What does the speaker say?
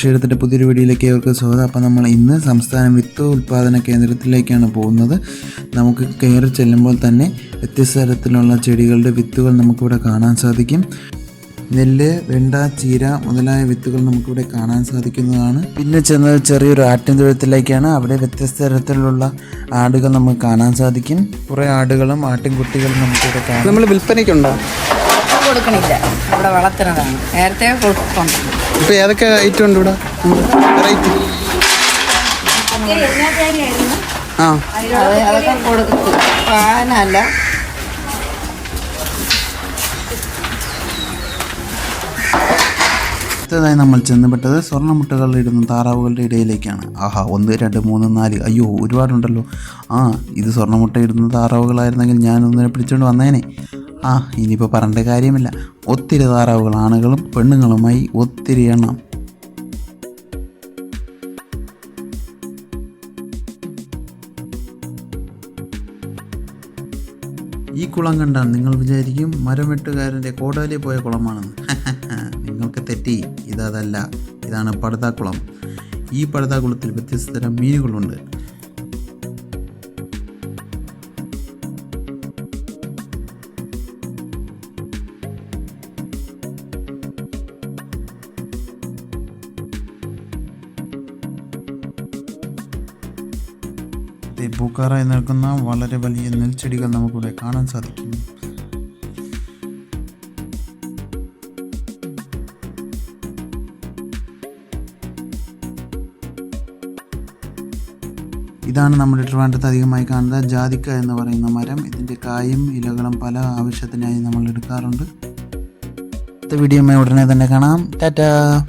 കൃഷിയിടത്തിന്റെ പുതിയൊരു വീഡിയോയിലേക്ക് അവർക്ക് സ്വാഗതം. അപ്പോൾ നമ്മൾ ഇന്ന് സംസ്ഥാന വിത്ത് ഉൽപ്പാദന കേന്ദ്രത്തിലേക്കാണ് പോകുന്നത്. നമുക്ക് കയറി ചെല്ലുമ്പോൾ തന്നെ വ്യത്യസ്ത തരത്തിലുള്ള ചെടികളുടെ വിത്തുകൾ നമുക്കിവിടെ കാണാൻ സാധിക്കും. നെല്ല് വെണ്ട ചീര മുതലായ വിത്തുകൾ നമുക്കിവിടെ കാണാൻ സാധിക്കുന്നതാണ്. പിന്നെ ചെന്നത് ചെറിയൊരു ആട്ടിൻതുഴത്തിലേക്കാണ്. അവിടെ വ്യത്യസ്ത തരത്തിലുള്ള ആടുകൾ നമുക്ക് കാണാൻ സാധിക്കും. കുറേ ആടുകളും ആട്ടിൻകുട്ടികളും നമുക്കിവിടെ കാണാം. നമ്മൾ വിൽപ്പനയ്ക്കുണ്ടോ? കൊടുക്കണില്ല. ഇവിടെ വളർത്തുന്നതാണ്. നേരത്തെ കൊടുക്കുന്നുണ്ട് ഇപ്പൊ ഏതൊക്കെ ഐറ്റം ഉണ്ട് ഇവിടെ? വെറൈറ്റി ആ. അതൊക്കെ കൊടുക്കും പാനല്ല. അടുത്തതായി നമ്മൾ ചെന്നപ്പെട്ടത് സ്വർണമുട്ടകൾ ഇടുന്ന താറാവുകളുടെ ഇടയിലേക്കാണ്. ആഹാ ഒന്ന് രണ്ട് മൂന്ന് നാല്. അയ്യോ ഒരുപാടുണ്ടല്ലോ. ആ ഇത് സ്വർണമുട്ട ഇടുന്ന താറാവുകളായിരുന്നെങ്കിൽ ഞാൻ ഒന്നിനെ പിടിച്ചുകൊണ്ട് വന്നേനെ. ആ ഇനിയിപ്പോൾ പറഞ്ഞ കാര്യമില്ല. ഒത്തിരി താറാവുകൾ ആണുകളും പെണ്ണുങ്ങളുമായി ഒത്തിരി എണ്ണം. ഈ കുളം കണ്ടാൽ നിങ്ങൾ വിചാരിക്കും മരമെട്ടുകാരന്റെ കോടാലി പോയ കുളമാണെന്ന്. നിങ്ങൾക്ക് തെറ്റി. ഇതല്ല ഇതാണ് പടുതാക്കുളം. ഈ പടുതാക്കുളത്തിൽ വ്യത്യസ്ത തരം മീനുകളുണ്ട്. ദേ പൂക്കാറായി നിൽക്കുന്ന വളരെ വലിയ നെൽച്ചെടികൾ നമുക്കിവിടെ കാണാൻ സാധിക്കും. ഇതാണ് നമ്മുടെ ട്രിവാൻഡ്രത്ത് അധികമായി കാണുന്ന ജാതിക്ക എന്ന് പറയുന്ന മരം. ഇതിന്റെ കായും ഇലകളും പല ആവശ്യത്തിനായി നമ്മൾ എടുക്കാറുണ്ട്. അടുത്ത വീഡിയോ ഉടനെ തന്നെ കാണാം. ടാറ്റാ!